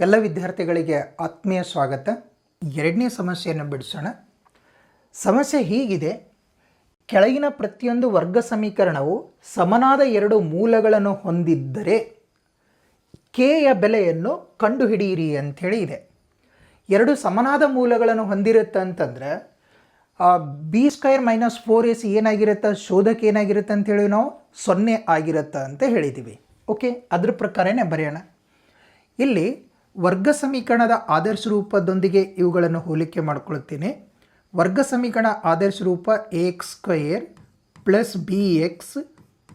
ಎಲ್ಲ ವಿದ್ಯಾರ್ಥಿಗಳಿಗೆ ಆತ್ಮೀಯ ಸ್ವಾಗತ. ಎರಡನೇ ಸಮಸ್ಯೆಯನ್ನು ಬಿಡಿಸೋಣ. ಸಮಸ್ಯೆ ಹೀಗಿದೆ. ಕೆಳಗಿನ ಪ್ರತಿಯೊಂದು ವರ್ಗ ಸಮೀಕರಣವು ಸಮನಾದ ಎರಡು ಮೂಲಗಳನ್ನು ಹೊಂದಿದ್ದರೆ ಕೆಯ ಬೆಲೆಯನ್ನು ಕಂಡುಹಿಡಿಯಿರಿ ಅಂಥೇಳಿ ಇದೆ. ಎರಡು ಸಮನಾದ ಮೂಲಗಳನ್ನು ಹೊಂದಿರುತ್ತೆ ಅಂತಂದ್ರೆ B square minus four S ಏನಾಗಿರುತ್ತೆ? ಶೋಧಕ ಏನಾಗಿರುತ್ತೆ ಅಂತೇಳಿ ನಾವು ಸೊನ್ನೆ ಆಗಿರುತ್ತೆ ಅಂತ ಹೇಳಿದ್ದೀವಿ. ಓಕೆ, ಅದ್ರ ಪ್ರಕಾರನೇ ಬರೆಯೋಣ. ಇಲ್ಲಿ ವರ್ಗ ಸಮೀಕರಣದ ಆದರ್ಶ ರೂಪದೊಂದಿಗೆ ಇವುಗಳನ್ನು ಹೋಲಿಕೆ ಮಾಡಿಕೊಳ್ಳುತ್ತೇನೆ ವರ್ಗ ಸಮೀಕರಣ ಆದರ್ಶ ರೂಪ A X square plus B X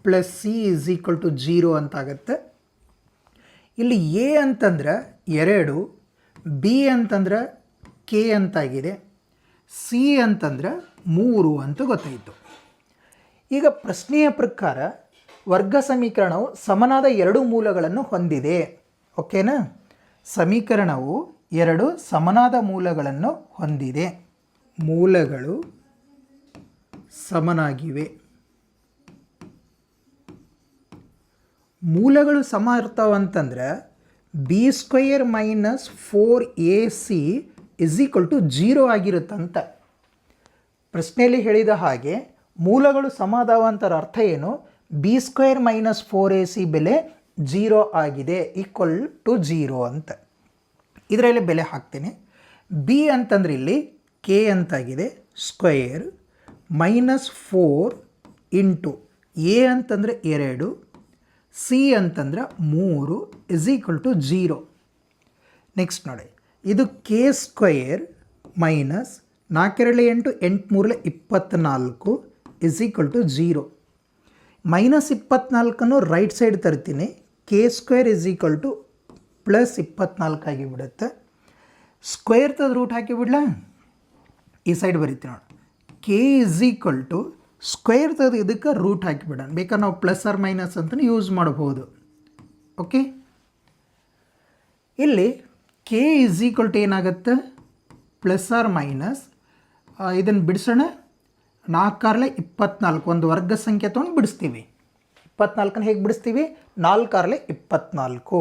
plus C is equal to zero ಅಂತಾಗತ್ತೆ. ಇಲ್ಲಿ ಎ ಅಂತಂದ್ರೆ ಎರಡು ಬಿ ಅಂತಂದ್ರೆ ಕೆ ಅಂತಾಗಿದೆ ಸಿ ಅಂತಂದ್ರೆ ಮೂರು ಅಂತ ಗೊತ್ತಾಯಿತು. ಈಗ ಪ್ರಶ್ನೆಯ ಪ್ರಕಾರ ವರ್ಗ ಸಮೀಕರಣವು ಸಮನಾದ ಎರಡು ಮೂಲಗಳನ್ನು ಹೊಂದಿದೆ. ಓಕೆನಾ? ಸಮೀಕರಣವು ಎರಡು ಸಮನಾದ ಮೂಲಗಳನ್ನು ಹೊಂದಿದೆ. ಮೂಲಗಳು ಸಮನಾಗಿವೆ. ಮೂಲಗಳು ಸಮ ಇರ್ತಾವಂತಂದ್ರೆ B square minus four A C is equal to zero ಆಗಿರುತ್ತಂತ. ಪ್ರಶ್ನೆಯಲ್ಲಿ ಹೇಳಿದ ಹಾಗೆ ಮೂಲಗಳು ಸಮ ಅದಾವ ಅರ್ಥ ಏನು? B square minus four A C ಬೆಲೆ ಜೀರೋ ಆಗಿದೆ ಈಕ್ವಲ್ ಟು ಜೀರೋ ಅಂತ. ಇದರಲ್ಲಿ ಬೆಲೆ ಹಾಕ್ತೀನಿ. ಬಿ ಅಂತಂದ್ರೆ ಇಲ್ಲಿ K ಅಂತಾಗಿದೆ square minus four into A ಅಂತಂದರೆ ಎರಡು ಸಿ ಅಂತಂದ್ರೆ ಮೂರು is equal to zero next ನೋಡಿ, ಇದು ಕೆ ಸ್ಕ್ವೇರ್ ಮೈನಸ್ ನಾಲ್ಕೆರಡು ಎಂಟು ಎಂಟು ಮೂರಲೆ ಇಪ್ಪತ್ತ್ನಾಲ್ಕು is equal to zero minus ಇಪ್ಪತ್ತ್ನಾಲ್ಕನ್ನು right side ತರ್ತೀನಿ. K square is equal to plus ಇಪ್ಪತ್ನಾಲ್ಕು ಆಗಿಬಿಡುತ್ತೆ. ಸ್ಕ್ವೇರ್ ತದ ರೂಟ್ ಹಾಕಿಬಿಡ್ಲ ಈ ಸೈಡ್ ಬರೀತೀವಿ ನೋಡಿ. K is equal to square ತದ ಇದಕ್ಕೆ ರೂಟ್ ಹಾಕಿಬಿಡೋಣ ಬೇಕಾದ್ರೆ ನಾವು ಪ್ಲಸ್ ಆರ್ ಮೈನಸ್ ಅಂತಲೂ ಯೂಸ್ ಮಾಡ್ಬೋದು ಓಕೆ? ಇಲ್ಲಿ ಕೆ ಇಸ್ ಈಕ್ವಲ್ ಟು ಏನಾಗುತ್ತೆ? ಪ್ಲಸ್ ಆರ್ ಮೈನಸ್ ಇದನ್ನು ಬಿಡಿಸೋಣ. ನಾಲ್ಕಾರಲೆ ಇಪ್ಪತ್ನಾಲ್ಕು, ಒಂದು ವರ್ಗ ಸಂಖ್ಯೆ ತೊಗೊಂಡು ಬಿಡಿಸ್ತೀವಿ. ಇಪ್ಪತ್ನಾಲ್ಕನ್ನು ಹೇಗೆ ಬಿಡಿಸ್ತೀವಿ? ನಾಲ್ಕಾರಲೆ ಇಪ್ಪತ್ನಾಲ್ಕು.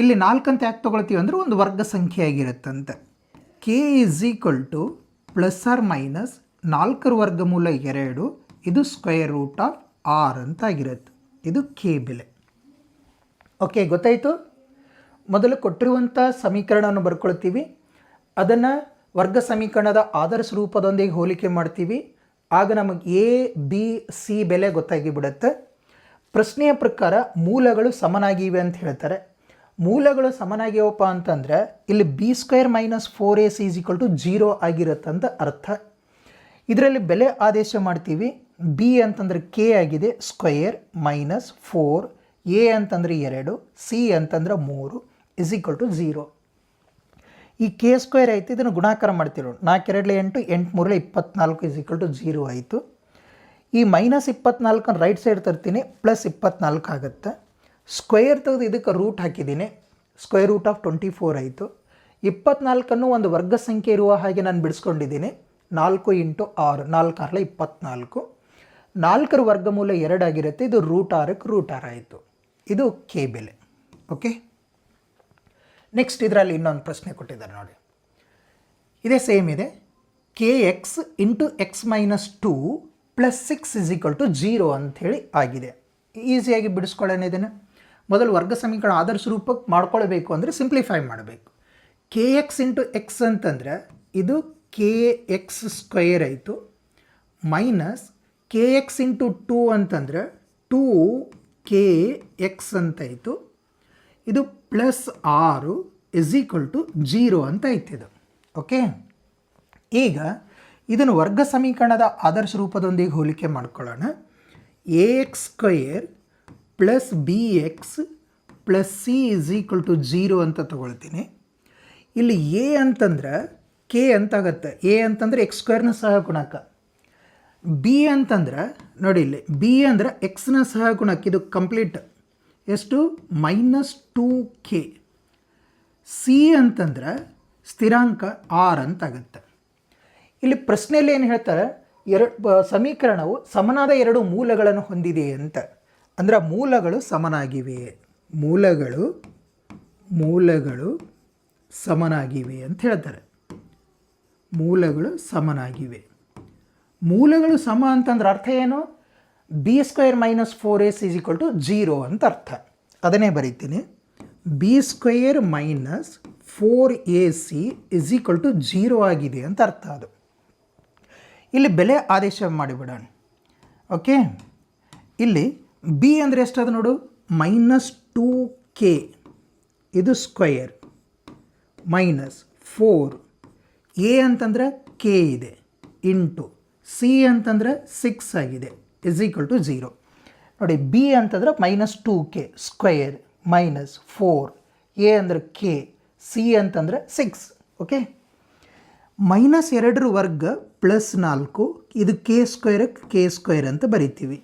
ಇಲ್ಲಿ ನಾಲ್ಕಂತ ಯಾಕೆ ತೊಗೊಳ್ತೀವಿ ಅಂದರೆ ಒಂದು ವರ್ಗ ಸಂಖ್ಯೆ ಆಗಿರುತ್ತಂತೆ K is equal to plus or minus ನಾಲ್ಕರ ವರ್ಗಮೂಲ ಎರಡು, ಇದು ಸ್ಕ್ವೇರ್ ರೂಟ್ ಆಫ್ ಆರ್ ಅಂತ ಆಗಿರುತ್ತೆ. ಇದು ಕೆ ಬೆಲೆ. ಓಕೆ ಗೊತ್ತಾಯಿತು? ಮೊದಲು ಕೊಟ್ಟಿರುವಂಥ ಸಮೀಕರಣವನ್ನು ಬರ್ಕೊಳ್ತೀವಿ. ಅದನ್ನು ವರ್ಗ ಸಮೀಕರಣದ ಆದರ್ಶ ರೂಪದೊಂದಿಗೆ ಹೋಲಿಕೆ ಮಾಡ್ತೀವಿ. ಆಗ ನಮಗೆ ಎ ಬಿ ಸಿ ಬೆಲೆ ಗೊತ್ತಾಗಿ ಬಿಡುತ್ತೆ ಪ್ರಶ್ನೆಯ ಪ್ರಕಾರ ಮೂಲಗಳು ಸಮನಾಗಿವೆ ಅಂತ ಹೇಳ್ತಾರೆ. ಮೂಲಗಳು ಸಮನಾಗಿವಪ್ಪ ಅಂತಂದರೆ ಇಲ್ಲಿ B square minus four A C is equal to zero ಆಗಿರುತ್ತಂತ ಅರ್ಥ. ಇದರಲ್ಲಿ ಬೆಲೆ ಆದೇಶ ಮಾಡ್ತೀವಿ. ಬಿ ಅಂತಂದರೆ ಕೆ ಆಗಿದೆ ಸ್ಕ್ವೇರ್ ಮೈನಸ್ ಫೋರ್ ಎ ಅಂತಂದರೆ ಎರಡು ಸಿ ಅಂತಂದ್ರೆ ಮೂರು ಇಸ್ ಈಕ್ವಲ್ ಟು ಝೀರೋ ಈ ಕೆ ಸ್ಕ್ವೇರ್ ಆಯಿತು ಇದನ್ನು ಗುಣಾಕಾರ ಮಾಡ್ತಿರೋ ನಾಲ್ಕೆರಡಲೆ ಎಂಟು ಎಂಟು ಮೂರಲೆ ಇಪ್ಪತ್ನಾಲ್ಕು ಇಸ್ ಈಕ್ವಲ್ ಟು ಜೀರೋ ಆಯಿತು. ಈ ಮೈನಸ್ ಇಪ್ಪತ್ನಾಲ್ಕನ್ನು ರೈಟ್ ಸೈಡ್ ತರ್ತೀನಿ ಪ್ಲಸ್ ಇಪ್ಪತ್ನಾಲ್ಕು ಆಗುತ್ತೆ. ಸ್ಕ್ವೇರ್ ತೆಗೆದು ಇದಕ್ಕೆ ರೂಟ್ ಹಾಕಿದ್ದೀನಿ. Square root of twenty four ಆಯಿತು. ಇಪ್ಪತ್ನಾಲ್ಕನ್ನು ಒಂದು ವರ್ಗ ಸಂಖ್ಯೆ ಇರುವ ಹಾಗೆ ನಾನು ಬಿಡಿಸ್ಕೊಂಡಿದ್ದೀನಿ. ನಾಲ್ಕು ಇಂಟು ಆರು, ನಾಲ್ಕು ಆರಲ್ಲ ಇಪ್ಪತ್ನಾಲ್ಕು. ನಾಲ್ಕರ ವರ್ಗಮೂಲ ಎರಡಾಗಿರುತ್ತೆ ಇದು ರೂಟ್ ಆರಕ್ಕೆ ರೂಟ್ ಆರ್ ಆಯಿತು. ಇದು ಕೆ ಬೆಲೆ. ಓಕೆ ನೆಕ್ಸ್ಟ್ ಇದರಲ್ಲಿ ಇನ್ನೊಂದು ಪ್ರಶ್ನೆ ಕೊಟ್ಟಿದ್ದಾರೆ ನೋಡಿ. ಇದೇ ಸೇಮ್ ಇದೆ. K X into X minus two plus six is equal to zero ಅಂಥೇಳಿ ಆಗಿದೆ. ಈಸಿಯಾಗಿ ಬಿಡಿಸ್ಕೊಳ್ಳೋಣ ಇದನ್ನು. ಮೊದಲು ವರ್ಗ ಸಮೀಕರಣ ಆದರ್ಶ ರೂಪಕ್ಕೆ ಮಾಡ್ಕೊಳ್ಬೇಕು ಅಂದರೆ ಸಿಂಪ್ಲಿಫೈ ಮಾಡಬೇಕು. ಕೆ ಎಕ್ಸ್ ಇಂಟು ಎಕ್ಸ್ ಅಂತಂದರೆ ಇದು ಕೆ ಎಕ್ಸ್ ಸ್ಕ್ವೇರ್ ಆಯಿತು. Minus K X into two ಅಂತಂದರೆ ಟೂ ಕೆ ಎಕ್ಸ್ ಅಂತಾಯಿತು. ಇದು ಪ್ಲಸ್ ಆರು ಇಸ್ ಈಕ್ವಲ್ ಟು ಜೀರೋ ಅಂತ ಇತ್ತಿದು ಓಕೆ ಈಗ ಇದನ್ನು ವರ್ಗ ಸಮೀಕರಣದ ಆದರ್ಶ ರೂಪದೊಂದಿಗೆ ಹೋಲಿಕೆ ಮಾಡ್ಕೊಳ್ಳೋಣ. A X square plus B X plus C is equal to zero ಅಂತ ತಗೊಳ್ತೀನಿ. ಇಲ್ಲಿ ಎ ಅಂತಂದ್ರೆ ಕೆ ಅಂತಾಗತ್ತೆ. ಎ ಅಂತಂದರೆ ಎಕ್ಸ್ ಸ್ಕ್ವೇರ್ನ ಸಹ ಗುಣಕ. ಬಿ ಅಂತಂದ್ರೆ ನೋಡಿ ಇಲ್ಲಿ ಬಿ ಅಂದರೆ ಎಕ್ಸ್ನ ಸಹ ಗುಣಕ್ಕೆ ಇದು ಕಂಪ್ಲೀಟ್ ಎಷ್ಟು? ಮೈನಸ್ ಟೂ ಕೆ ಸಿ ಅಂತಂದ್ರೆ ಸ್ಥಿರಾಂಕ ಆರ್ ಅಂತಾಗತ್ತೆ. ಇಲ್ಲಿ ಪ್ರಶ್ನೆಯಲ್ಲಿ ಏನು ಹೇಳ್ತಾರೆ? ಎರಡು ಸಮೀಕರಣವು ಸಮನಾದ ಎರಡು ಮೂಲಗಳನ್ನು ಹೊಂದಿದೆ ಅಂತ. ಅಂದರೆ ಮೂಲಗಳು ಸಮನಾಗಿವೆ. ಮೂಲಗಳು ಮೂಲಗಳು ಸಮನಾಗಿವೆ ಅಂತ ಹೇಳ್ತಾರೆ. ಮೂಲಗಳು ಸಮನಾಗಿವೆ. ಮೂಲಗಳು ಸಮ ಅಂತಂದ್ರೆ ಅರ್ಥ ಏನು? B square minus four S is equal to zero ಅಂತ ಅರ್ಥ. ಅದನ್ನೇ ಬರೀತೀನಿ. B square minus four A C is equal to zero ಆಗಿದೆ ಅಂತ ಅರ್ಥ ಅದು. ಇಲ್ಲಿ ಬೆಲೆ ಆದೇಶ ಮಾಡಿಬಿಡೋಣ. ಓಕೆ? ಇಲ್ಲಿ ಬಿ ಅಂದರೆ ಎಷ್ಟದು ನೋಡು? Minus two K. ಇದು ಸ್ಕ್ವಯರ್ ಮೈನಸ್ ಫೋರ್. ಎ ಅಂತಂದ್ರೆ ಕೆ ಇದೆ. ಇಂಟು ಸಿ ಅಂತಂದ್ರೆ ಸಿಕ್ಸ್ ಆಗಿದೆ. ಇಸ್ ಈಕ್ವಲ್ ಟು ಝೀರೋ ನೋಡಿ ಬಿ ಅಂತಂದ್ರೆ minus two K square minus four. A ಅಂದರೆ ಕೆ. ಸಿ ಅಂತಂದರೆ ಸಿಕ್ಸ್. ಓಕೆ? ಮೈನಸ್ ಎರಡರ ವರ್ಗ ಪ್ಲಸ್ ನಾಲ್ಕು, ಇದು ಕೆ ಸ್ಕ್ವೇರಕ್ಕೆ ಕೆ ಸ್ಕ್ವೇರ್ ಅಂತ ಬರಿತೀವಿ.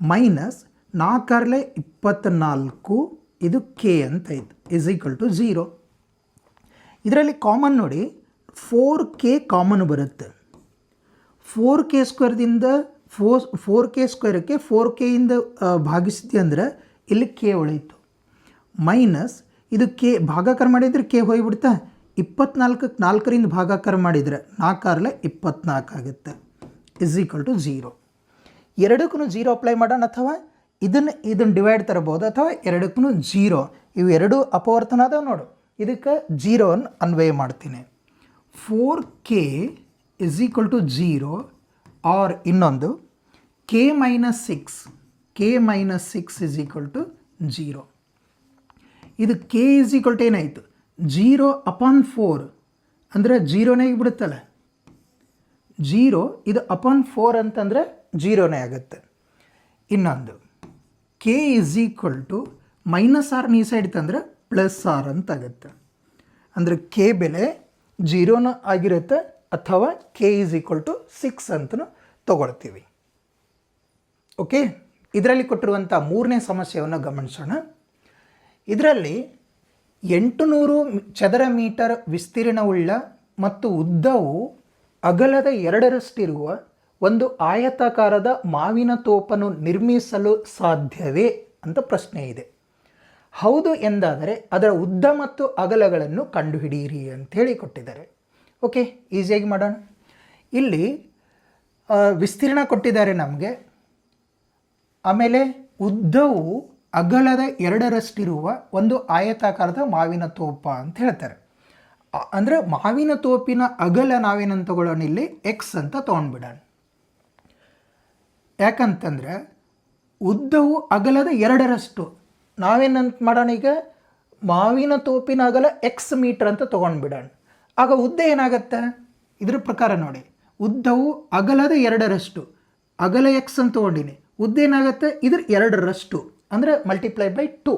ಮೈನಸ್ ನಾಲ್ಕರಲೆ ಇಪ್ಪತ್ತ್ನಾಲ್ಕು ಇದು ಕೆ ಅಂತ ಇದು ಇಸ್ ಈಕ್ವಲ್ ಟು ಝೀರೋ ಇದರಲ್ಲಿ ಕಾಮನ್ ನೋಡಿ ಫೋರ್ ಕೆ ಕಾಮನ್ ಬರುತ್ತೆ. ಫೋರ್ ಕೆ ಸ್ಕ್ವೇರ್ದಿಂದ ಫೋರ್ ಫೋರ್ ಕೆ ಸ್ಕ್ವೇರಕ್ಕೆ ಫೋರ್ ಕೆಯಿಂದ ಭಾಗಿಸಿದ್ವಿ ಅಂದ್ರೆ ಇಲ್ಲಿ ಕೆ ಉಳಿತು ಮೈನಸ್, ಇದು ಕೆ, ಭಾಗಾಕಾರ ಮಾಡಿದರೆ ಕೆ ಹೋಗಿಬಿಡ್ತಾ? ಇಪ್ಪತ್ನಾಲ್ಕಕ್ಕೆ ನಾಲ್ಕರಿಂದ ಭಾಗಾಕಾರ ಮಾಡಿದರೆ ನಾಲ್ಕಾರಲೆ ಇಪ್ಪತ್ನಾಲ್ಕು ಆಗುತ್ತೆ. ಇಸ್ ಈಕ್ವಲ್ ಟು ಝೀರೋ ಎರಡಕ್ಕೂ ಜೀರೋ ಅಪ್ಲೈ ಮಾಡೋಣ ಅಥವಾ ಇದನ್ನು ಇದನ್ನು ಡಿವೈಡ್ ತರಬಹುದು ಅಥವಾ ಎರಡಕ್ಕೂ ಜೀರೋ ಇವು ಎರಡೂ ಅಪವರ್ತನ ಅದಾವೆ ನೋಡು. ಇದಕ್ಕೆ ಜೀರೋವನ್ನು ಅನ್ವಯ ಮಾಡ್ತೀನಿ. Four K is equal to zero or ಇನ್ನೊಂದು K minus six K minus six is equal to zero ಇದು ಕೆ ಇಸ್ ಈಕ್ವಲ್ ಟು ಏನಾಯಿತು? ಜೀರೋ ಅಪಾನ್ ಫೋರ್ ಅಂದರೆ ಜೀರೋನೇ ಆಗಿಬಿಡುತ್ತಲ್ಲ. ಜೀರೋ, ಇದು ಅಪಾನ್ ಫೋರ್ ಅಂತಂದರೆ ಜೀರೋನೇ ಆಗುತ್ತೆ. ಇನ್ನೊಂದು K is equal to minus R ಈ ಸೈಡ್ ತಂದರೆ ಪ್ಲಸ್ ಆರ್ ಅಂತ ಆಗುತ್ತೆ. ಅಂದರೆ ಕೆ ಬೆಲೆ ಜೀರೋನ ಆಗಿರುತ್ತೆ ಅಥವಾ K is equal to six ಅಂತಲೂ ತಗೊಳ್ತೀವಿ. ಓಕೆ ಇದರಲ್ಲಿ ಕೊಟ್ಟಿರುವಂಥ ಮೂರನೇ ಸಮಸ್ಯೆಯನ್ನು ಗಮನಿಸೋಣ. ಇದರಲ್ಲಿ ಎಂಟುನೂರು ಚದರ ಮೀಟರ್ ವಿಸ್ತೀರ್ಣವುಳ್ಳ ಮತ್ತು ಉದ್ದವು ಅಗಲದ ಎರಡರಷ್ಟಿರುವ ಒಂದು ಆಯತಾಕಾರದ ಮಾವಿನ ತೋಪನ್ನು ನಿರ್ಮಿಸಲು ಸಾಧ್ಯವೇ ಅಂತ ಪ್ರಶ್ನೆ ಇದೆ. ಹೌದು ಎಂದಾದರೆ ಅದರ ಉದ್ದ ಮತ್ತು ಅಗಲಗಳನ್ನು ಕಂಡುಹಿಡಿಯಿರಿ ಅಂಥೇಳಿ ಕೊಟ್ಟಿದ್ದಾರೆ. ಓಕೆ, ಈಸಿಯಾಗಿ ಮಾಡೋಣ. ಇಲ್ಲಿ ವಿಸ್ತೀರ್ಣ ಕೊಟ್ಟಿದ್ದಾರೆ ನಮಗೆ. ಆಮೇಲೆ ಉದ್ದವು ಅಗಲದ ಎರಡರಷ್ಟಿರುವ ಒಂದು ಆಯತಾಕಾರದ ಮಾವಿನ ತೋಪ ಅಂತ ಹೇಳ್ತಾರೆ. ಅಂದರೆ ಮಾವಿನ ತೋಪಿನ ಅಗಲ ನಾವೇನಂತ ತಗೊಳ್ಳೋಣ ಇಲ್ಲಿ? ಎಕ್ಸ್ ಅಂತ ತೊಗೊಂಡ್ಬಿಡೋಣ. ಯಾಕಂತಂದರೆ ಉದ್ದವು ಅಗಲದ ಎರಡರಷ್ಟು. ನಾವೇನಂತ ಮಾಡೋಣ ಈಗ? ಮಾವಿನ ತೋಪಿನ ಅಗಲ ಎಕ್ಸ್ ಮೀಟರ್ ಅಂತ ತೊಗೊಂಡ್ಬಿಡೋಣ. ಆಗ ಉದ್ದ ಏನಾಗತ್ತೆ? ಇದ್ರ ಪ್ರಕಾರ ನೋಡಿ. ಉದ್ದವು ಅಗಲದ ಎರಡರಷ್ಟು. ಅಗಲ ಎಕ್ಸ್ ಅಂತ ತೊಗೊಂಡಿನಿ. ಉದ್ದ ಏನಾಗುತ್ತೆ? ಇದ್ರ ಎರಡರಷ್ಟು. ಅಂದರೆ ಮಲ್ಟಿಪ್ಲೈ ಬೈ ಟು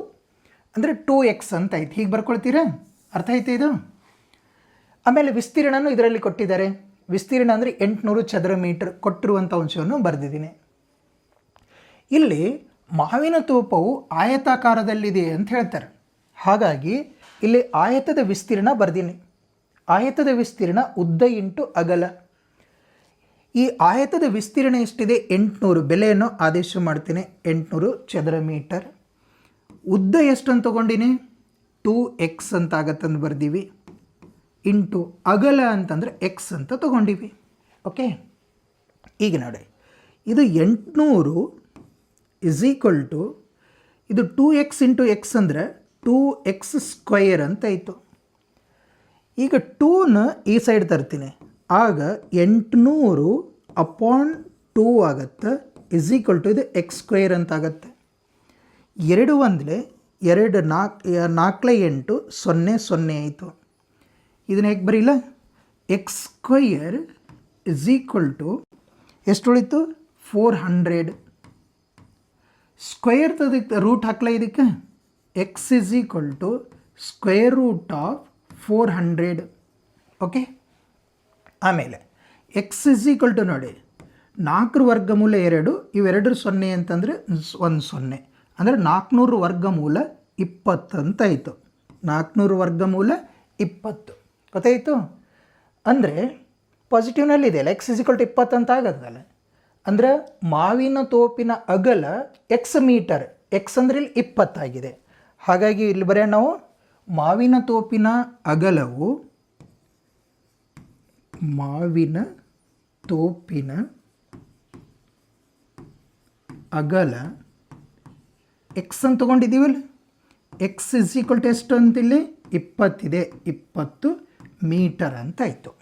ಅಂದರೆ ಟೂ ಎಕ್ಸ್ ಅಂತ ಐತೆ. ಹೀಗೆ ಬರ್ಕೊಳ್ತೀರಾ? ಅರ್ಥ ಐತೆ ಇದು? ಆಮೇಲೆ ವಿಸ್ತೀರ್ಣನೂ ಇದರಲ್ಲಿ ಕೊಟ್ಟಿದ್ದಾರೆ. ವಿಸ್ತೀರ್ಣ ಅಂದರೆ ಎಂಟುನೂರು ಚದರ ಮೀಟರ್ ಕೊಟ್ಟಿರುವಂಥ ಅಂಶವನ್ನು ಬರೆದಿದ್ದೀನಿ. ಇಲ್ಲಿ ಮಾವಿನ ತೋಪವು ಆಯತಾಕಾರದಲ್ಲಿದೆ ಅಂತ ಹೇಳ್ತಾರೆ. ಹಾಗಾಗಿ ಇಲ್ಲಿ ಆಯತದ ವಿಸ್ತೀರ್ಣ ಬರ್ದೀನಿ. ಆಯತದ ವಿಸ್ತೀರ್ಣ ಉದ್ದ ಇಂಟು ಅಗಲ. ಈ ಆಯತದ ವಿಸ್ತೀರ್ಣ ಎಷ್ಟಿದೆ? ಎಂಟುನೂರು. ಬೆಲೆಯನ್ನು ಆದೇಶ ಮಾಡ್ತೀನಿ. ಎಂಟುನೂರು ಚದರ ಮೀಟರ್. ಉದ್ದ ಎಷ್ಟು ಅಂತ ತೊಗೊಂಡಿನಿ? ಟೂ ಎಕ್ಸ್ ಅಂತ ಆಗತ್ತಂದು ಬರ್ದೀವಿ. ಇಂಟು ಅಗಲ ಅಂತಂದರೆ ಎಕ್ಸ್ ಅಂತ ತೊಗೊಂಡಿವಿ. ಓಕೆ? ಈಗ ನೋಡಿ. ಇದು ಎಂಟುನೂರು ಇಸ್ ಈಕ್ವಲ್ ಟು ಇದು ಟೂ ಎಕ್ಸ್ ಇಂಟು ಎಕ್ಸ್ ಅಂದರೆ ಟೂ ಎಕ್ಸ್ ಸ್ಕ್ವಯರ್ ಅಂತ ಆಯಿತು. ಈಗ ಟೂನ ಈ ಸೈಡ್ ತರ್ತೀನಿ. ಆಗ ಎಂಟುನೂರು ಅಪಾನ್ ಟೂ ಆಗತ್ತೆ ಇಸ್ ಈಕ್ವಲ್ ಟು ಇದು ಎಕ್ಸ್ ಸ್ಕ್ವೇರ್ ಅಂತ ಆಗತ್ತೆ. ಎರಡು ಒಂದಲೇ ಎರಡು ನಾಲ್ಕು ನಾಲ್ಕಲೆ ಎಂಟು, ಸೊನ್ನೆ ಸೊನ್ನೆ ಆಯಿತು. ಇದನ್ನ ಹೇಗೆ ಬರೀಲ್ಲ X square is equal to ಎಷ್ಟು ಉಳಿತು ಫೋರ್ ಹಂಡ್ರೆಡ್ ಸ್ಕ್ವೇರ್ ಅದಕ್ಕೆ ರೂಟ್ ಹಾಕಲ ಇದಕ್ಕೆ? X is equal to square root of four hundred okay ಆಮೇಲೆ ಎಕ್ಸ್ ಇಸ್ ಈಕ್ವಲ್ ಟು ನೋಡಿ, ನಾಲ್ಕರ ವರ್ಗಮೂಲ ಎರಡು, ಇವೆರಡರ ಸೊನ್ನೆ ಅಂತಂದರೆ ಒಂದು ಸೊನ್ನೆ. ಅಂದರೆ ನಾಲ್ಕುನೂರು ವರ್ಗಮೂಲ ಇಪ್ಪತ್ತು ಅಂತ ಆಯಿತು. ನಾಲ್ಕುನೂರು ವರ್ಗಮೂಲ ಇಪ್ಪತ್ತು. ಗೊತ್ತಾಯಿತು? ಅಂದರೆ ಪಾಸಿಟಿವ್ನಲ್ಲಿ ಇದೆಯಲ್ಲ ಎಕ್ಸ್ ಇಸಿಕಲ್ ಟು ಇಪ್ಪತ್ತು ಅಂತ ಆಗತ್ತಲ್ಲ. ಅಂದರೆ ಮಾವಿನ ತೋಪಿನ ಅಗಲ ಎಕ್ಸ್ ಮೀಟರ್ ಎಕ್ಸ್ ಅಂದರೆ ಇಲ್ಲಿ ಇಪ್ಪತ್ತಾಗಿದೆ. ಹಾಗಾಗಿ ಇಲ್ಲಿ ಬರೆಯೋಣ ನಾವು, ಮಾವಿನ ತೋಪಿನ ಅಗಲವು ಮಾವಿನ ತೋಪಿನ ಅಗಲ ಎಕ್ಸ್ ಅಂತ ತೊಗೊಂಡಿದ್ದೀವಲ್ಲ? ಎಕ್ಸ್ ಇಸ್ ಈಕ್ವಲ್ ಟು ಎಷ್ಟು ಅಂತಿಲ್ಲಿ? ಇಪ್ಪತ್ತಿದೆ. ಇಪ್ಪತ್ತು ಮೀಟರ್ ಅಂತ ಆಯಿತು.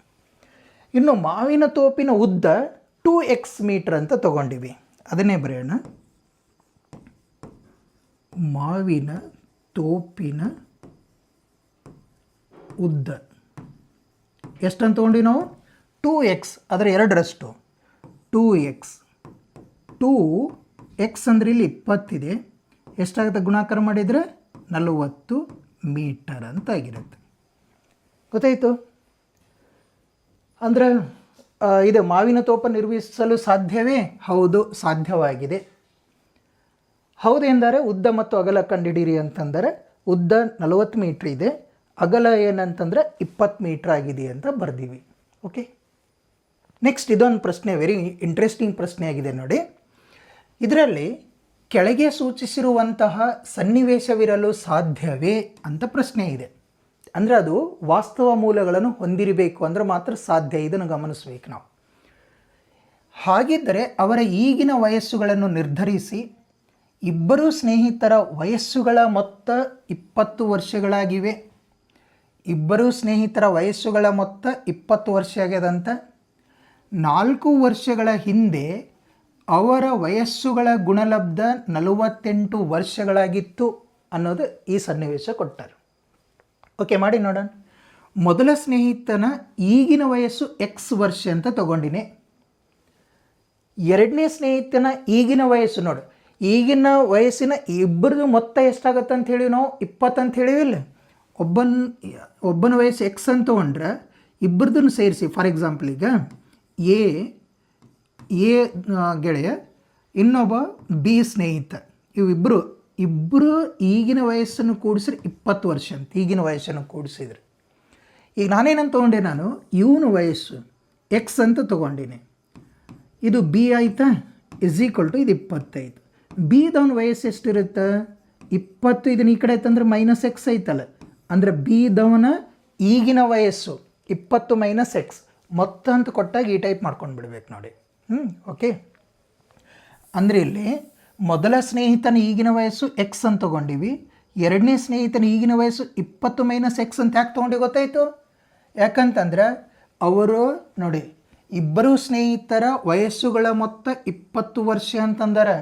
ಇನ್ನು ಮಾವಿನ ತೋಪಿನ ಉದ್ದ ಟೂ ಎಕ್ಸ್ ಮೀಟರ್ ಅಂತ ತೊಗೊಂಡಿವಿ. ಅದನ್ನೇ ಬರೆಯೋಣ. ಮಾವಿನ ತೋಪಿನ ಉದ್ದ. ಎಷ್ಟಂತ ತೊಗೊಂಡಿವಿ ನಾವು? ಟೂ ಎಕ್ಸ್ ಅದರ ಎರಡರಷ್ಟು ಟೂ ಎಕ್ಸ್ ಟೂ ಎಕ್ಸ್ ಅಂದರೆ ಇಲ್ಲಿ ಇಪ್ಪತ್ತಿದೆ. ಎಷ್ಟಾಗುತ್ತೆ ಗುಣಾಕಾರ ಮಾಡಿದರೆ? ನಲವತ್ತು ಮೀಟರ್ ಅಂತ ಆಗಿರುತ್ತೆ. ಗೊತ್ತಾಯಿತು? ಅಂದರೆ ಇದು ಮಾವಿನ ತೋಪ ನಿರ್ಮಿಸಲು ಸಾಧ್ಯವೇ? ಹೌದು, ಸಾಧ್ಯವಾಗಿದೆ. ಹೌದೆಂದರೆ ಉದ್ದ ಮತ್ತು ಅಗಲ ಕಂಡುಹಿಡಿಯಿರಿ ಅಂತಂದರೆ ಉದ್ದ ನಲವತ್ತು ಮೀಟ್ರ್ ಇದೆ. ಅಗಲ ಏನಂತಂದರೆ ಇಪ್ಪತ್ತು ಮೀಟ್ರ್ ಆಗಿದೆ ಅಂತ ಬರ್ದೀವಿ. ಓಕೆ ನೆಕ್ಸ್ಟ್ ಇದೊಂದು ಪ್ರಶ್ನೆ ವೆರಿ ಇಂಟ್ರೆಸ್ಟಿಂಗ್ ಪ್ರಶ್ನೆ ಆಗಿದೆ ನೋಡಿ. ಇದರಲ್ಲಿ ಕೆಳಗೆ ಸೂಚಿಸಿರುವಂತಹ ಸನ್ನಿವೇಶವಿರಲು ಸಾಧ್ಯವೇ ಅಂತ ಪ್ರಶ್ನೆ ಇದೆ. ಅಂದರೆ ಅದು ವಾಸ್ತವ ಮೂಲಗಳನ್ನು ಹೊಂದಿರಬೇಕು ಅಂದರೆ ಮಾತ್ರ ಸಾಧ್ಯ ಇದನ್ನು ಗಮನಿಸಬೇಕು ನಾವು. ಹಾಗಿದ್ದರೆ ಅವರ ಈಗಿನ ವಯಸ್ಸುಗಳನ್ನು ನಿರ್ಧರಿಸಿ, ಇಬ್ಬರೂ ಸ್ನೇಹಿತರ ವಯಸ್ಸುಗಳ ಮೊತ್ತ ಇಪ್ಪತ್ತು ವರ್ಷಗಳಾಗಿವೆ ಇಬ್ಬರೂ ಸ್ನೇಹಿತರ ವಯಸ್ಸುಗಳ ಮೊತ್ತ ಇಪ್ಪತ್ತು ವರ್ಷ ಆಗ್ಯದಂತ, ನಾಲ್ಕು ವರ್ಷಗಳ ಹಿಂದೆ ಅವರ ವಯಸ್ಸುಗಳ ಗುಣಲಬ್ಧ ನಲವತ್ತೆಂಟು ವರ್ಷಗಳಾಗಿತ್ತು ಅನ್ನೋದು ಈ ಸನ್ನಿವೇಶ ಕೊಟ್ಟರು. ಓಕೆ ಮಾಡಿ ನೋಡೋಣ. ಮೊದಲ ಸ್ನೇಹಿತನ ಈಗಿನ ವಯಸ್ಸು ಎಕ್ಸ್ ವರ್ಷ ಅಂತ ತಗೊಂಡಿನಿ. ಎರಡನೇ ಸ್ನೇಹಿತನ ಈಗಿನ ವಯಸ್ಸು ನೋಡು. ಈಗಿನ ವಯಸ್ಸಿನ ಇಬ್ಬರದು ಮೊತ್ತ ಎಷ್ಟಾಗತ್ತೆ ಅಂತ ಹೇಳಿ ನಾವು? ಇಪ್ಪತ್ತು ಅಂತ ಹೇಳಿವಿಲ್ಲ ಒಬ್ಬನ ಒಬ್ಬನ ವಯಸ್ಸು ಎಕ್ಸ್ ಅಂತ ತೊಗೊಂಡ್ರೆ ಇಬ್ಬರದನ್ನು ಸೇರಿಸಿ ಫಾರ್ ಎಕ್ಸಾಂಪಲ್ ಈಗ ಎ ಎ ಗೆಳೆಯ, ಇನ್ನೊಬ್ಬ ಬಿ ಸ್ನೇಹಿತ. ಇವಿಬ್ಬರು ಇಬ್ಬರು ಈಗಿನ ವಯಸ್ಸನ್ನು ಕೂಡಿಸಿದ್ರೆ ಇಪ್ಪತ್ತು ವರ್ಷ ಅಂತ, ಈಗಿನ ವಯಸ್ಸನ್ನು ಕೂಡಿಸಿದ್ರೆ. ಈಗ ನಾನೇನಂತ ತೊಗೊಂಡೆ ನಾನು, ಇವನ ವಯಸ್ಸು ಎಕ್ಸ್ ಅಂತ ತೊಗೊಂಡಿನಿ. ಇದು ಬಿ ಆಯ್ತಾ? ಇಸ್ ಈಕ್ವಲ್ ಟು ಇದು ಇಪ್ಪತ್ತೈದು. ಬಿದವನ ವಯಸ್ಸು ಎಷ್ಟಿರುತ್ತೆ? ಇಪ್ಪತ್ತು ಇದನ್ನ ಈ ಕಡೆ ಐತಂದ್ರೆ ಮೈನಸ್ ಎಕ್ಸ್ ಐತಲ್ಲ. ಅಂದರೆ ಬೀದವನ ಈಗಿನ ವಯಸ್ಸು, ಇಪ್ಪತ್ತು ಮೈನಸ್ ಎಕ್ಸ್ ಮೊತ್ತ ಅಂತ ಕೊಟ್ಟಾಗ ಈ ಟೈಪ್ ಮಾಡ್ಕೊಂಡು ಬಿಡ್ಬೇಕು ನೋಡಿ. ಹ್ಞೂ ಓಕೆ ಅಂದರೆ ಇಲ್ಲಿ ಮೊದಲ ಸ್ನೇಹಿತನ ಈಗಿನ ವಯಸ್ಸು ಎಕ್ಸ್ ಅಂತ ತೊಗೊಂಡಿವಿ. ಎರಡನೇ ಸ್ನೇಹಿತನ ಈಗಿನ ವಯಸ್ಸು ಇಪ್ಪತ್ತು ಮೈನಸ್ ಎಕ್ಸ್ ಅಂತ ಯಾಕೆ ತೊಗೊಂಡು ಗೊತ್ತಾಯಿತು? ಯಾಕಂತಂದ್ರೆ ಅವರು ನೋಡಿ, ಇಬ್ಬರು ಸ್ನೇಹಿತರ ವಯಸ್ಸುಗಳ ಮೊತ್ತ ಇಪ್ಪತ್ತು ವರ್ಷ ಅಂತಂದರೆ.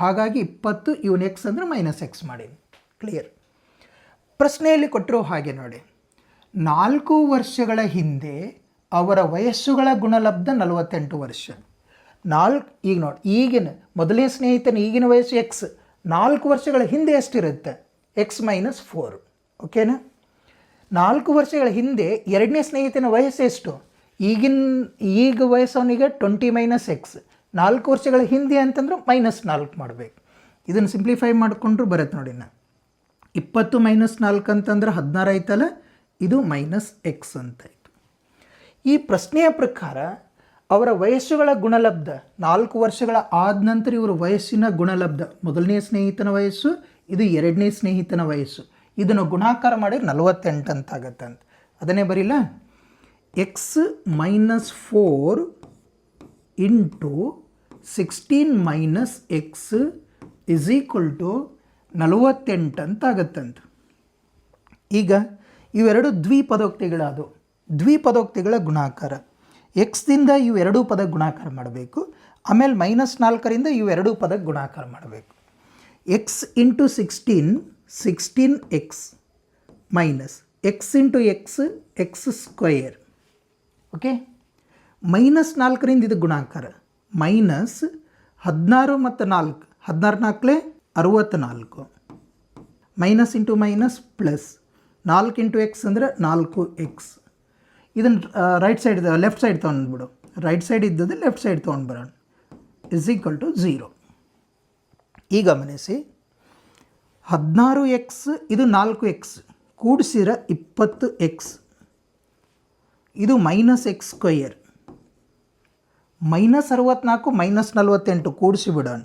ಹಾಗಾಗಿ ಇಪ್ಪತ್ತು, ಇವನ್ ಎಕ್ಸ್ ಅಂದರೆ ಮೈನಸ್ ಎಕ್ಸ್ ಮಾಡೀನಿ. ಕ್ಲಿಯರ್ ಪ್ರಶ್ನೆಯಲ್ಲಿ ಕೊಟ್ಟಿರೋ ಹಾಗೆ ನೋಡಿ. ನಾಲ್ಕು ವರ್ಷಗಳ ಹಿಂದೆ ಅವರ ವಯಸ್ಸುಗಳ ಗುಣಲಬ್ಧ ನಲವತ್ತೆಂಟು ವರ್ಷ. ನಾಲ್ಕು ಈಗ ನೋಡಿ, ಈಗಿನ, ಮೊದಲನೇ ಸ್ನೇಹಿತನ ಈಗಿನ ವಯಸ್ಸು ಎಕ್ಸ್ ನಾಲ್ಕು ವರ್ಷಗಳ ಹಿಂದೆ ಎಷ್ಟಿರುತ್ತೆ? ಎಕ್ಸ್ ಮೈನಸ್ ಫೋರ್ ಓಕೆನಾ ನಾಲ್ಕು ವರ್ಷಗಳ ಹಿಂದೆ ಎರಡನೇ ಸ್ನೇಹಿತನ ವಯಸ್ಸು ಎಷ್ಟು? ಈಗಿನ, ಈಗ ವಯಸ್ಸವನಿಗೆ ಟ್ವೆಂಟಿ ಮೈನಸ್ ಎಕ್ಸ್ ನಾಲ್ಕು ವರ್ಷಗಳ ಹಿಂದೆ ಅಂತಂದ್ರೆ ಮೈನಸ್ ನಾಲ್ಕು ಮಾಡಬೇಕು. ಇದನ್ನು ಸಿಂಪ್ಲಿಫೈ ಮಾಡಿಕೊಂಡ್ರು ಬರುತ್ತೆ ನೋಡಿ ನಾ. ಇಪ್ಪತ್ತು ಮೈನಸ್ ನಾಲ್ಕು ಅಂತಂದ್ರೆ ಹದಿನಾರು ಆಯ್ತಲ್ಲ? ಇದು ಮೈನಸ್ ಎಕ್ಸ್ ಅಂತ ಆಯಿತು ಈ ಪ್ರಶ್ನೆಯ ಪ್ರಕಾರ ಅವರ ವಯಸ್ಸುಗಳ ಗುಣಲಬ್ಧ ನಾಲ್ಕು ವರ್ಷಗಳ ಆದ ನಂತರ ಇವರ ವಯಸ್ಸಿನ ಗುಣಲಬ್ಧ. ಮೊದಲನೇ ಸ್ನೇಹಿತನ ವಯಸ್ಸು, ಇದು ಎರಡನೇ ಸ್ನೇಹಿತನ ವಯಸ್ಸು. ಇದನ್ನು ಗುಣಾಕಾರ ಮಾಡಿದ್ರೆ ನಲವತ್ತೆಂಟು ಅಂತ ಆಗತ್ತಂತ ಅದನ್ನೇ ಬರೀಲ್ಲ X minus four into sixteen minus X is equal to ನಲವತ್ತೆಂಟು ಅಂತ ಈಗ ಇವೆರಡು ದ್ವಿಪದೋಕ್ತಿಗಳಾದವು. ದ್ವಿಪದೋಕ್ತಿಗಳ ಗುಣಾಕಾರ. ಎಕ್ಸ್ದಿಂದ ಇವೆರಡೂ ಪದ ಗುಣಾಕಾರ ಮಾಡಬೇಕು. ಆಮೇಲೆ ಮೈನಸ್ ನಾಲ್ಕರಿಂದ ಇವೆರಡೂ ಪದ ಗುಣಾಕಾರ ಮಾಡಬೇಕು. X into sixteen sixteen X minus X into X X square okay minus ನಾಲ್ಕರಿಂದ ಇದು ಗುಣಾಕಾರ. ಮೈನಸ್ ಹದಿನಾರು ಮತ್ತು ನಾಲ್ಕು. ಹದಿನಾರು ನಾಲ್ಕಲೇ? ಅರುವತ್ತು ನಾಲ್ಕು ಮೈನಸ್ ಇಂಟು ಮೈನಸ್ ಪ್ಲಸ್ ನಾಲ್ಕು ಇಂಟು ಎಕ್ಸ್ ಅಂದರೆ ನಾಲ್ಕು ಎಕ್ಸ್. ಇದನ್ನು ರೈಟ್ ಸೈಡ್ ಲೆಫ್ಟ್ ಸೈಡ್ ತೊಗೊಂಡ್ಬಿಡು ರೈಟ್ ಸೈಡ್ ಇದ್ದದ್ದು ಲೆಫ್ಟ್ ಸೈಡ್ ತೊಗೊಂಡ್ಬರೋಣ ಇಸ್ ಈಕ್ವಲ್ ಟು ಝೀರೋ. ಈಗ ಗಮನಿಸಿ. ಹದಿನಾರು ಎಕ್ಸ್, ಇದು ನಾಲ್ಕು ಎಕ್ಸ್. ಕೂಡಿಸಿರ ಇಪ್ಪತ್ತು ಎಕ್ಸ್. ಇದು ಮೈನಸ್ ಎಕ್ಸ್ ಸ್ಕ್ವಯರ್ ಮೈನಸ್ ಅರುವತ್ನಾಲ್ಕು, ಮೈನಸ್ ನಲವತ್ತೆಂಟು ಕೂಡಿಸಿ ಬಿಡೋಣ.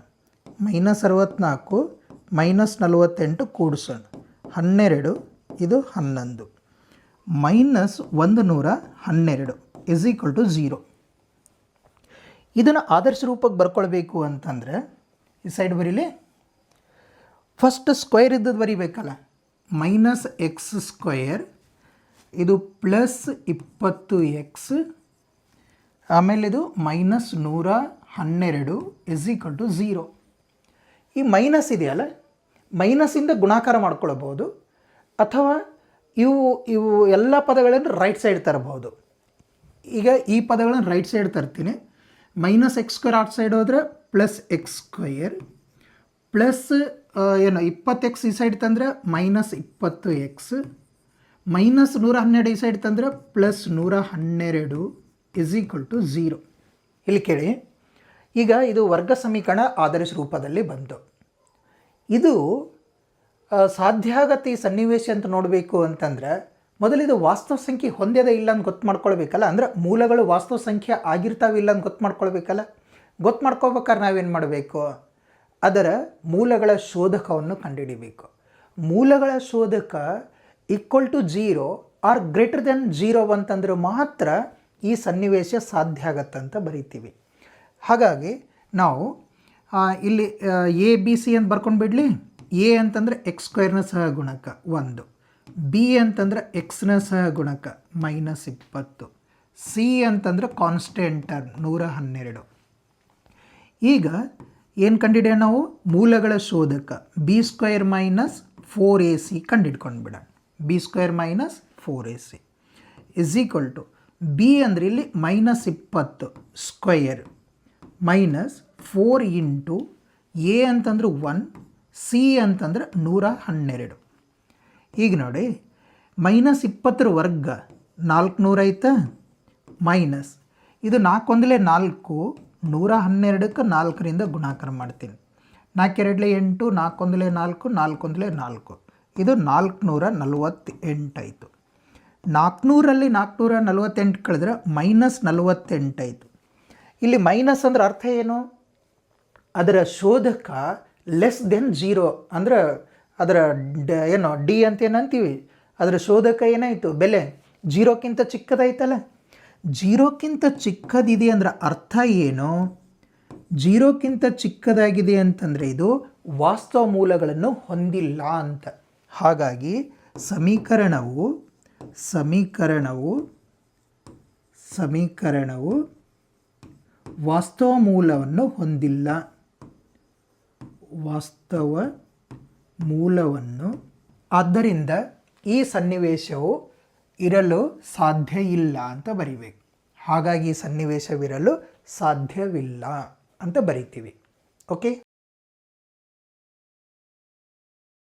ಮೈನಸ್ ಅರವತ್ನಾಲ್ಕು, ಮೈನಸ್ ನಲವತ್ತೆಂಟು ಕೂಡಿಸೋಣ. ಹನ್ನೆರಡು, ಇದು ಹನ್ನೊಂದು. ಮೈನಸ್ ಒಂದು ನೂರ ಹನ್ನೆರಡು ಇಸ್ ಈಕ್ವಲ್ ಟು ಝೀರೋ ಇದನ್ನು ಆದರ್ಶ ರೂಪಕ್ಕೆ ಬರ್ಕೊಳ್ಬೇಕು ಅಂತಂದರೆ, ಈ ಸೈಡ್ ಬರೀಲಿ. ಫಸ್ಟ್ ಸ್ಕ್ವೇರ್ ಇದ್ದದ್ದು ಬರಿಬೇಕಲ್ಲ. ಮೈನಸ್ ಎಕ್ಸ್ ಸ್ಕ್ವೇರ್ ಇದು ಪ್ಲಸ್ ಇಪ್ಪತ್ತು ಎಕ್ಸ್ ಆಮೇಲೆ ಇದು ಮೈನಸ್ ನೂರ ಹನ್ನೆರಡು ಇಸ್ ಈಕ್ವಲ್ ಟು ಝೀರೋ ಈ ಮೈನಸ್ ಇದೆಯಲ್ಲ ಮೈನಸ್ಸಿಂದ ಗುಣಾಕಾರ ಮಾಡ್ಕೊಳ್ಬೋದು ಅಥವಾ ಇವು ಇವು ಎಲ್ಲ ಪದಗಳನ್ನು ರೈಟ್ ಸೈಡ್ ತರಬಹುದು. ಈಗ ಈ ಪದಗಳನ್ನು ರೈಟ್ ಸೈಡ್ ತರ್ತೀನಿ. ಮೈನಸ್ ಎಕ್ಸ್ ಸ್ಕ್ವೇರ್ ಆಟ್ ಸೈಡ್ ಹೋದರೆ ಪ್ಲಸ್ ಎಕ್ಸ್ ಸ್ಕ್ವೇರ್ ಪ್ಲಸ್ ಏನು, ಇಪ್ಪತ್ತು ಎಕ್ಸ್ ಈ ಸೈಡ್ ತಂದರೆ ಮೈನಸ್ ಇಪ್ಪತ್ತು ಎಕ್ಸ್ ಮೈನಸ್ ನೂರ ಹನ್ನೆರಡು ಈ ಸೈಡ್ ತಂದರೆ ಪ್ಲಸ್ ನೂರ ಹನ್ನೆರಡು ಇಸ್ ಈಕ್ವಲ್ ಟು ಝೀರೋ ಇಲ್ಲಿ ಕೇಳಿ. ಈಗ ಇದು ವರ್ಗ ಸಮೀಕರಣ ಆಧರಿಸಿ ರೂಪದಲ್ಲಿ ಬಂತು. ಇದು ಸಾಧ್ಯ ಸನ್ನಿವೇಶ ಅಂತ ನೋಡಬೇಕು ಅಂತಂದ್ರೆ, ಮೊದಲಿದು ವಾಸ್ತವ ಸಂಖ್ಯೆ ಹೊಂದ್ಯದ ಇಲ್ಲ ಅಂತ ಗೊತ್ತು ಮಾಡ್ಕೊಳ್ಬೇಕಲ್ಲ? ಅಂದ್ರೆ ಮೂಲಗಳು ವಾಸ್ತವ ಸಂಖ್ಯೆ ಆಗಿರ್ತಾವಿಲ್ಲ ಅಂತ ಗೊತ್ತು ಮಾಡ್ಕೊಳ್ಬೇಕಲ್ಲ? ಗೊತ್ತು ಮಾಡ್ಕೋಬೇಕಾದ್ರೆ ನಾವೇನು ಮಾಡಬೇಕು? ಅದರ ಮೂಲಗಳ ಶೋಧಕವನ್ನು ಕಂಡುಹಿಡಿಬೇಕು. ಮೂಲಗಳ ಶೋಧಕ equal to zero or greater than zero ಅಂತಂದ್ರೆ ಮಾತ್ರ ಈ ಸನ್ನಿವೇಶ ಸಾಧ್ಯ ಆಗತ್ತಂತ ಬರಿತೀವಿ. ಹಾಗಾಗಿ ನಾವು ಇಲ್ಲಿ ಎ ಬಿ ಸಿ ಅಂತ ಬರ್ಕೊಂಡು ಬಿಡಲಿ. ಎ ಅಂತಂದರೆ ಎಕ್ಸ್ ಸ್ಕ್ವೇರ್ನ ಸಹಗುಣಕ ಒಂದು. ಬಿ ಅಂತಂದ್ರೆ ಎಕ್ಸ್ನ ಸಹ ಗುಣಕ ಮೈನಸ್ ಇಪ್ಪತ್ತು. ಸಿ ಅಂತಂದ್ರೆ ಟರ್ಮ್ ನೂರ ಹನ್ನೆರಡು. ಈಗ ಏನು ಕಂಡಿಡಿಯೋಣ ನಾವು? ಮೂಲಗಳ ಶೋಧಕ B square minus four A C ಕಂಡಿಡ್ಕೊಂಡು ಬಿಡೋಣ. B square minus four A C is equal to B ಅಂದರೆ ಇಲ್ಲಿ ಮೈನಸ್ ಇಪ್ಪತ್ತು square minus four into A ಅಂತಂದ್ರೆ ಒನ್, ಸಿ ಅಂತಂದ್ರೆ ನೂರ ಹನ್ನೆರಡು. ಈಗ ನೋಡಿ, ಮೈನಸ್ ಇಪ್ಪತ್ತರ ವರ್ಗ ನಾಲ್ಕುನೂರ ಐತಾ? ಮೈನಸ್. ಇದು ನಾಲ್ಕೊಂದಲೇ ನಾಲ್ಕು, ನೂರ ಹನ್ನೆರಡಕ್ಕೆ ನಾಲ್ಕರಿಂದ ಗುಣಾಕಾರ ಮಾಡ್ತೀನಿ. ನಾಲ್ಕೆರಡಲೇ ಎಂಟು, ನಾಲ್ಕೊಂದಲೇ ನಾಲ್ಕು ನಾಲ್ಕೊಂದಲೇ ನಾಲ್ಕು. ಇದು ನಾಲ್ಕುನೂರ ನಲವತ್ತೆಂಟಾಯಿತು ನಾಲ್ಕುನೂರಲ್ಲಿ ನಾಲ್ಕುನೂರ ನಲವತ್ತೆಂಟು ಕಳೆದ್ರೆ ಮೈನಸ್ ನಲವತ್ತೆಂಟಾಯಿತು ಇಲ್ಲಿ ಮೈನಸ್ ಅಂದ್ರೆ ಅರ್ಥ ಏನು? ಅದರ ಶೋಧಕ ಲೆಸ್ ದೆನ್ ಜೀರೋ ಅಂದ್ರೆ ಅದರ ಡ, ಏನೋ ಡಿ ಅಂತ ಏನಂತೀವಿ ಅದರ ಶೋಧಕ ಏನಾಯಿತು? ಬೆಲೆ ಜೀರೋಕ್ಕಿಂತ ಚಿಕ್ಕದಾಯ್ತಲ್ಲ. ಜೀರೋಕ್ಕಿಂತ ಚಿಕ್ಕದಿದೆ ಅಂದ್ರೆ ಅರ್ಥ ಏನು? ಜೀರೋಕ್ಕಿಂತ ಚಿಕ್ಕದಾಗಿದೆ ಅಂತಂದರೆ ಇದು ವಾಸ್ತವ ಮೂಲಗಳನ್ನು ಹೊಂದಿಲ್ಲ ಅಂತ. ಹಾಗಾಗಿ ಸಮೀಕರಣವು ಸಮೀಕರಣವು ಸಮೀಕರಣವು ವಾಸ್ತವ ಮೂಲವನ್ನು ಹೊಂದಿಲ್ಲ. ವಾಸ್ತವ ಮೂಲವನ್ನು. ಆದ್ದರಿಂದ ಈ ಸನ್ನಿವೇಶವು ಇರಲು ಸಾಧ್ಯ ಇಲ್ಲ ಅಂತ ಬರಿಬೇಕು. ಹಾಗಾಗಿ ಸನ್ನಿವೇಶವಿರಲು ಸಾಧ್ಯವಿಲ್ಲ ಅಂತ ಬರಿತೀವಿ. ಓಕೆ